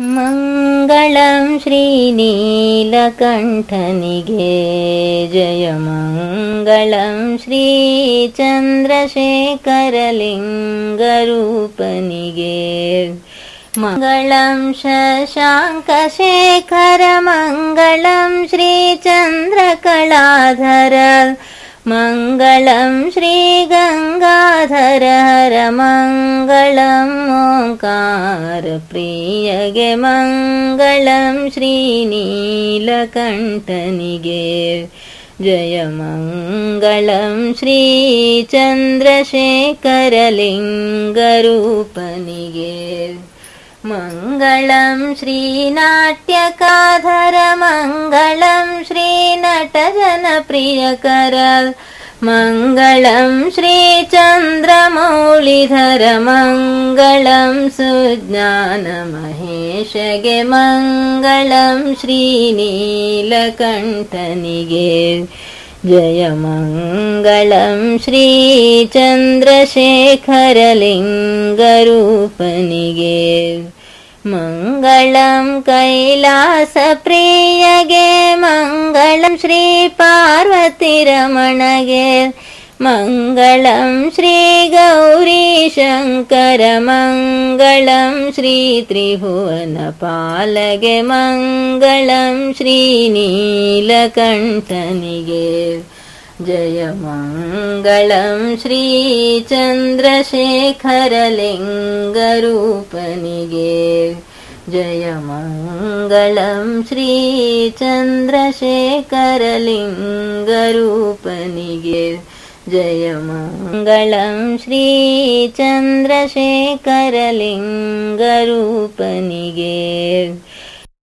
मङ्गलं श्रीनीलकण्ठनिगे जय मङ्गलं श्रीचन्द्रशेखरलिङ्गरूपनिगे मङ्गलं शशाङ्कशेखरमङ्गलं श्रीचन्द्रकलाधर मङ्गलं श्रीगङ्गाधर हर मङ्गलम् ओङ्कारप्रियगे मङ्गलं श्रीनीलकण्ठनिगे। जय मङ्गलं श्रीचन्द्रशेखरलिङ्गरूपनिगे। मङ्गलं श्रीनाट्यकाधर मङ्गलं श्रीनटजनप्रियकर मङ्गलं श्रीचन्द्रमौलिधर मङ्गलं सुज्ञानमहेशगे। मङ्गलं श्रीनीलकण्ठनिगे। जय मङ्गलं श्रीचन्द्रशेखरलिङ्गरूपनिगे मङ्गलं कैलासप्रियगे मङ्गलं श्रीपार्वतीरमणगे मङ्गलं श्रीगौरीशङ्करमङ्गलं श्रीत्रिभुवनपालगे मङ्गलं श्रीनीलकण्ठनिगे जय श्रीचन्द्रशेखरलिङ्गरूपनिगे जय श्रीचन्द्रशेखरलिङ्गरूपनिगे मङ्गलं श्रीचन्द्रशेखरलिङ्गरूपनिगे